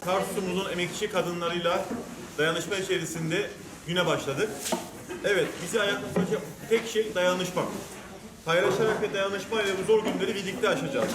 Tarsus'umuzun emekçi kadınlarıyla dayanışma içerisinde güne başladık. Evet, bizi ayakta tutacak tek şey dayanışma. Paylaşarak ve dayanışma ile bu zor günleri birlikte aşacağız.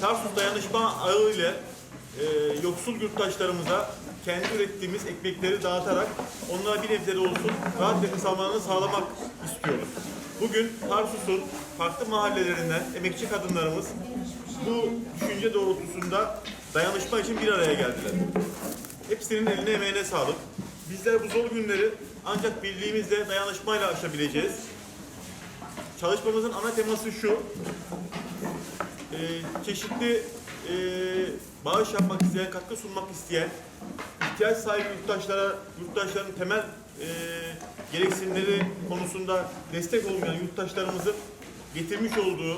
Tarsus dayanışma ağı ile e, yoksul yurttaşlarımıza kendi ürettiğimiz ekmekleri dağıtarak onlara bir nebze olsun rahat nefes almalarını sağlamak istiyoruz. Bugün Tarsus'un farklı mahallelerinden emekçi kadınlarımız bu düşünce doğrultusunda dayanışma için bir araya geldiler. Hepsinin eline emeğine sağlık. Bizler bu zor günleri ancak birliğimizle, dayanışmayla aşabileceğiz. Çalışmamızın ana teması şu. Ee, çeşitli e, bağış yapmak isteyen, katkı sunmak isteyen, ihtiyaç sahibi yurttaşlara, yurttaşların temel e, gereksinimleri konusunda destek olmayan yurttaşlarımızın getirmiş olduğu,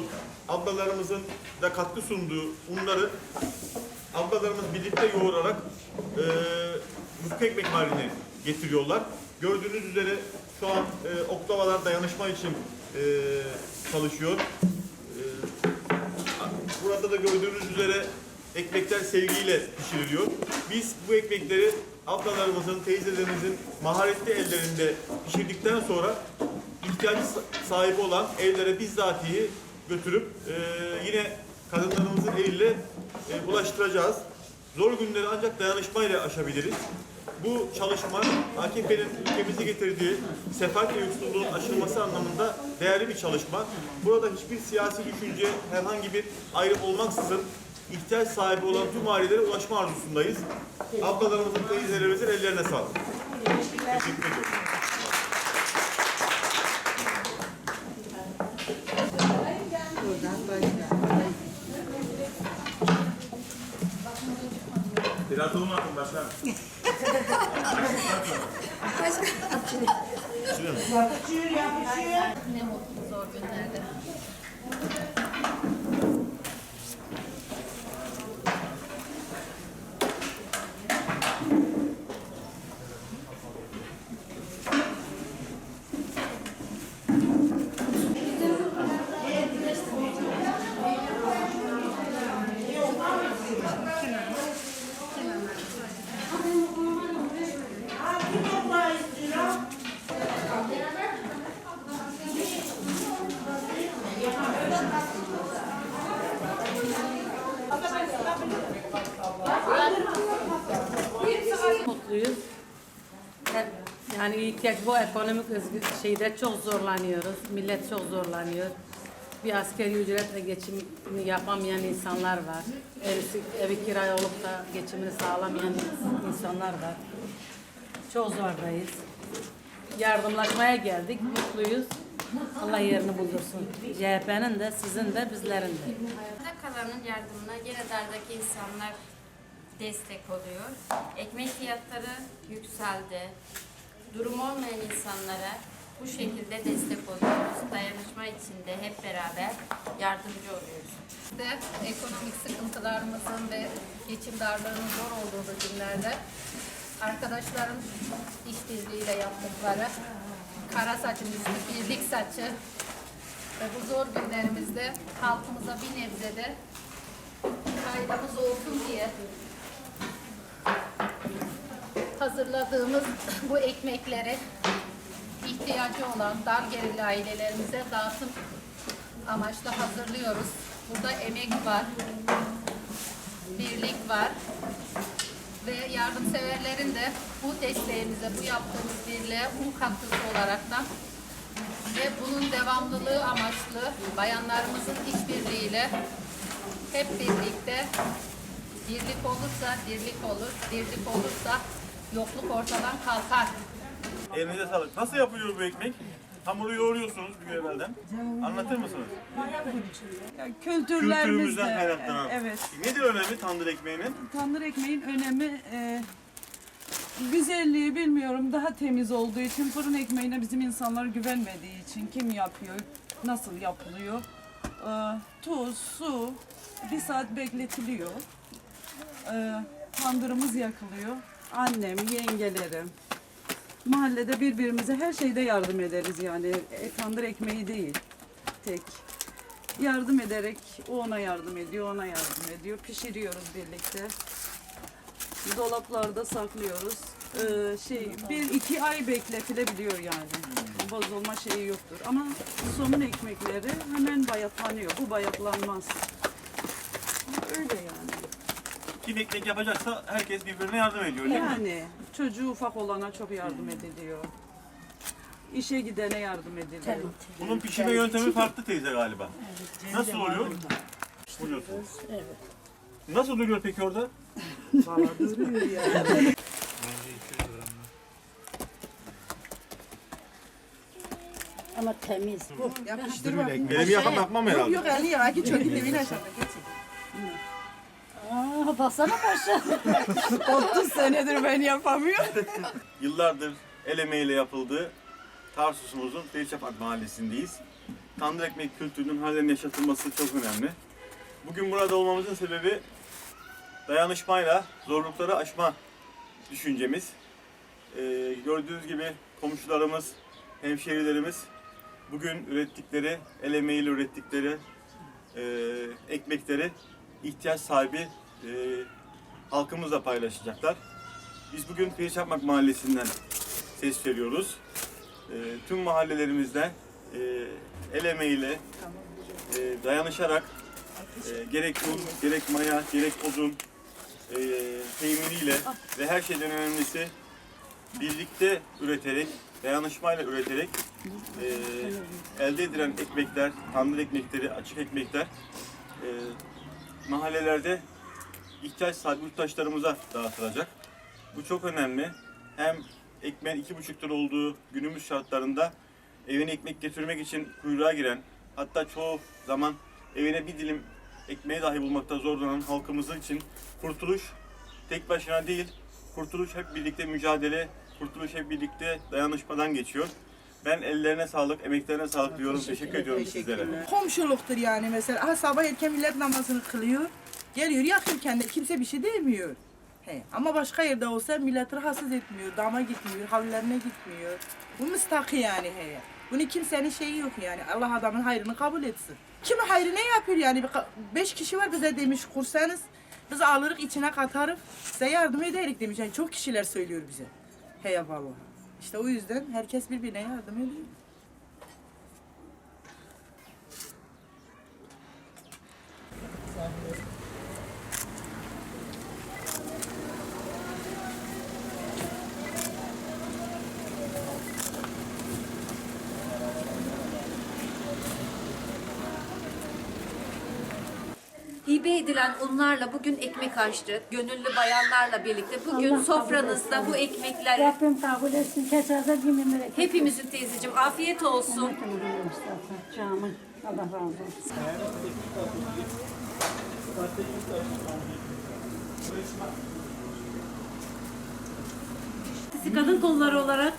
ablalarımızın da katkı sunduğu unları ablalarımız birlikte yoğurarak e, yufka ekmek haline getiriyorlar. Gördüğünüz üzere şu an e, oklavalar dayanışma için e, çalışıyor. E, burada da gördüğünüz üzere ekmekler sevgiyle pişiriliyor. Biz bu ekmekleri ablalarımızın, teyzelerimizin maharetli ellerinde pişirdikten sonra ihtiyaç sahibi olan evlere bizzatihi götürüp e, yine kadınlarımızın eliyle e, ulaştıracağız. Zor günleri ancak dayanışmayla aşabiliriz. Bu çalışma AKP'nin ülkemize getirdiği sefalet ve yoksulluğun aşılması anlamında değerli bir çalışma. Burada hiçbir siyasi düşünce, herhangi bir ayrım olmaksızın ihtiyaç sahibi olan tüm ailelere ulaşma arzusundayız. Ablalarımızın, teyzelerimizin ellerine sağlık. Teşekkür ediyorum. Buradan başla. Biraz olmasın başkanım. Yapışıyor, yapışıyor. Ne mutlu zor günlerde. Hangi toprağı istiyor? mutluyuz. Hep- Yani ihtiyaç bu ekonomik şeyde çok zorlanıyoruz. Millet çok zorlanıyor. Bir askeri ücretle geçimini yapamayan insanlar var. Evisi, evi kiraya olup da geçimini sağlamayan insanlar var. Çok zordayız. Yardımlaşmaya geldik. Mutluyuz. Allah yerini buldursun. CHP'nin de sizin de bizlerin de. Kalanın yardımına gene dardaki insanlar destek oluyor. Ekmek fiyatları yükseldi. Durum olmayan insanlara bu şekilde destek oluyoruz. Dayanışma içinde hep beraber yardımcı oluyoruz. de ekonomik sıkıntılarımızın ve geçim darlığının zor olduğu günlerde arkadaşlarım işbirliğiyle yaptıkları kara üstü birlik saçı ve bu zor günlerimizde halkımıza bir nebze de faydamız olsun diye hazırladığımız bu ekmekleri ihtiyacı olan dar gelirli ailelerimize dağıtım amaçlı hazırlıyoruz. Burada emek var, birlik var ve yardımseverlerin de bu desteğimize, bu yaptığımız birliğe un katkısı olaraktan ve bunun devamlılığı amaçlı bayanlarımızın işbirliğiyle hep birlikte birlik olursa dirlik olur, dirlik olursa yokluk ortadan kalkar. Elinize sağlık. Nasıl yapılıyor bu ekmek? Hamuru yoğuruyorsunuz bir evvelden. Anlatır mısınız? Yani kültürlerimizde Kültürümüzden kaynaklanan. evet Nedir önemi tandır ekmeğinin? tandır ekmeğin önemi e, güzelliği bilmiyorum daha temiz olduğu için fırın ekmeğine bizim insanlar güvenmediği için kim yapıyor nasıl yapılıyor E, tuz su bir saat bekletiliyor E, tandırımız yakılıyor annem yengelerim mahallede birbirimize her şeyde yardım ederiz yani e, tandır ekmeği değil tek yardım ederek o ona yardım ediyor, ona yardım ediyor. Pişiriyoruz birlikte. Dolaplarda saklıyoruz. Ee, şey bir iki ay bekletilebiliyor yani. Bozulma şeyi yoktur. Ama somun ekmekleri hemen bayatlanıyor. Bu bayatlanmaz. Öyle yani. Kim ekmek yapacaksa herkes birbirine yardım ediyor değil mi? Yani çocuğu ufak olana çok yardım ediliyor. İşe gidene yardım ediliyor. Bunun pişirme yöntemi farklı teyze galiba. Nasıl oluyor? Buyuruyorsunuz. Evet. Nasıl duruyor peki orada? Valla duruyor yani. Ama temiz. Bu. Yapıştır bak. Elimi yakam yapmam herhalde. Yok elini ya. Git çok dibine aşağıda. Geçin. Aa, baksana paşa. 30 senedir ben yapamıyorum. Yıllardır el emeğiyle yapıldığı Tarsus'umuzun Perişapak Mahallesi'ndeyiz. Tandır ekmek kültürünün halen yaşatılması çok önemli. Bugün burada olmamızın sebebi dayanışmayla zorlukları aşma düşüncemiz. Ee, gördüğünüz gibi komşularımız, hemşehrilerimiz bugün ürettikleri, el emeğiyle ürettikleri e, ekmekleri ihtiyaç sahibi e, halkımızla paylaşacaklar. Biz bugün Perişapmak Mahallesi'nden ses veriyoruz. Ee, tüm mahallelerimizde e, el emeğiyle e, dayanışarak e, gerek un, gerek maya, gerek odun e, teyminiyle ve her şeyden önemlisi birlikte üreterek, dayanışmayla üreterek e, elde edilen ekmekler, tandır ekmekleri, açık ekmekler e, mahallelerde ihtiyaç sahibi yurttaşlarımıza dağıtılacak. Bu çok önemli. Hem ekmeğin iki buçuk lira olduğu günümüz şartlarında evine ekmek getirmek için kuyruğa giren, hatta çoğu zaman evine bir dilim ekmeği dahi bulmakta zorlanan halkımızın için kurtuluş tek başına değil, kurtuluş hep birlikte mücadele, kurtuluş hep birlikte dayanışmadan geçiyor. Ben ellerine sağlık, emeklerine sağlık diyorum. Teşekkür ediyorum sizlere. Komşuluktur yani mesela. Aha sabah erken millet namazını kılıyor. Geliyor yakın kendi. Kimse bir şey demiyor. He. Ama başka yerde olsa millet rahatsız etmiyor. Dama gitmiyor, havlilerine gitmiyor. Bu müstaki yani he. Bunu kimsenin şeyi yok yani. Allah adamın hayrını kabul etsin. Kimi hayrı ne yapıyor yani? Beş kişi var bize demiş kursanız. Biz alırız içine katarız. Size yardım ederek demiş. Yani çok kişiler söylüyor bize. He vallahi. İşte o yüzden herkes birbirine yardım ediyor. Hibe edilen unlarla bugün ekmek açtık. Gönüllü bayanlarla birlikte bugün Allah sofranızda bu etsin. ekmekleri Rabbim kabul etsin. Gibi bereket. hepimizin teyzeciğim afiyet olsun. Allah razı olsun. Siz kadın kolları olarak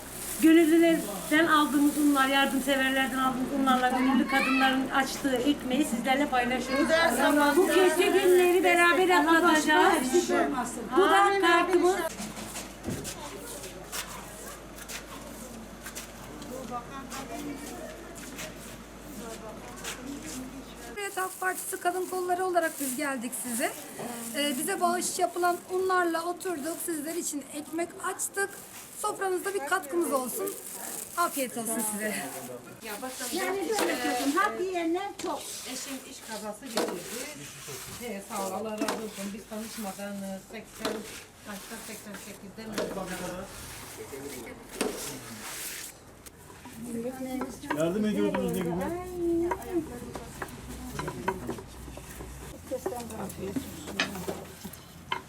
gönüllülerden aldığımız unlar, yardımseverlerden aldığımız unlarla gönüllü kadınların açtığı ekmeği sizlerle paylaşıyoruz. Bu kötü günleri beraber atlatacağız. Bu da kartımız. Cumhuriyet Halk Partisi Kadın Kolları olarak biz geldik size. Ee, bize bağış yapılan unlarla oturduk. Sizler için ekmek açtık. Sofranızda bir katkımız olsun. Afiyet olsun size. Yani böyle kızım. Hak yiyenler çok. Eşim iş kazası geçirdi. He, sağ ol, Allah razı olsun. Biz tanışmadan e, 80, kaçta 88'de mi? Yardım ediyordunuz ne gibi?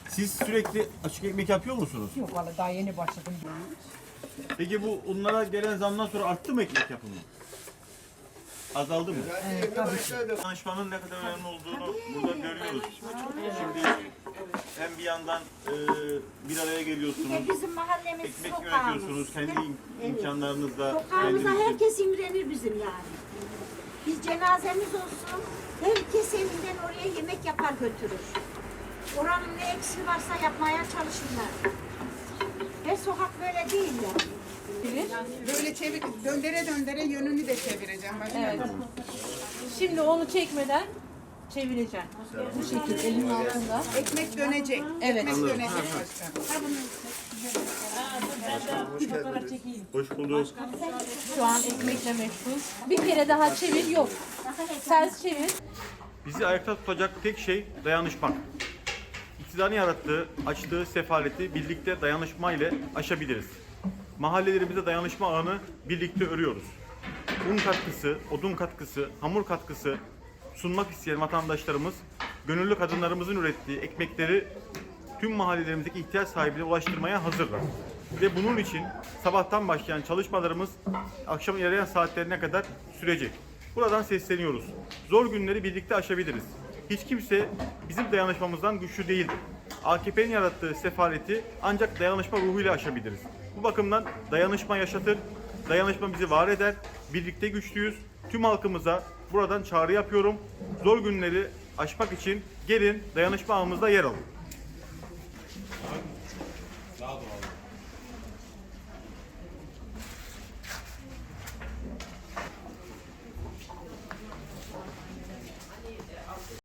Siz sürekli açık ekmek yapıyor musunuz? Yok valla daha yeni başladım. Peki bu unlara gelen zamdan sonra arttı mı ekmek yapımı? Azaldı mı? Evet, tabii ki. Danışmanın ne kadar önemli olduğunu burada görüyoruz. Şimdi hem bir yandan e, bir araya geliyorsunuz, Bizim mahallemiz ekmek sokağımız. üretiyorsunuz kendi im- imkanlarınızla. Sokağımıza kendiniz- herkes imrenir bizim yani. Biz cenazemiz olsun, herkes evinden oraya yemek yapar götürür. Oranın ne eksiği varsa yapmaya çalışırlar. Her sokak böyle değil yani. Böyle çevir, döndere döndere yönünü de çevireceğim. Başka Şimdi onu çekmeden çevireceksin. Bu şekil elinin altında. Ekmek dönecek. Evet. Ekmek dönecek. Hoş bulduk. Şu an ekmekle meşgul. Bir kere daha çevir yok. Ters çevir. Bizi ayakta tutacak tek şey dayanışmak. İktidarın yarattığı, açtığı sefaleti birlikte dayanışma ile aşabiliriz. Mahallelerimize dayanışma ağını birlikte örüyoruz. Un katkısı, odun katkısı, hamur katkısı sunmak isteyen vatandaşlarımız, gönüllü kadınlarımızın ürettiği ekmekleri tüm mahallelerimizdeki ihtiyaç sahibine ulaştırmaya hazırlar. Ve bunun için sabahtan başlayan çalışmalarımız akşam ilerleyen saatlerine kadar sürecek. Buradan sesleniyoruz. Zor günleri birlikte aşabiliriz. Hiç kimse bizim dayanışmamızdan güçlü değildir. AKP'nin yarattığı sefaleti ancak dayanışma ruhuyla aşabiliriz. Bu bakımdan dayanışma yaşatır, dayanışma bizi var eder, birlikte güçlüyüz. Tüm halkımıza buradan çağrı yapıyorum. Zor günleri aşmak için gelin dayanışma ağımızda yer alın.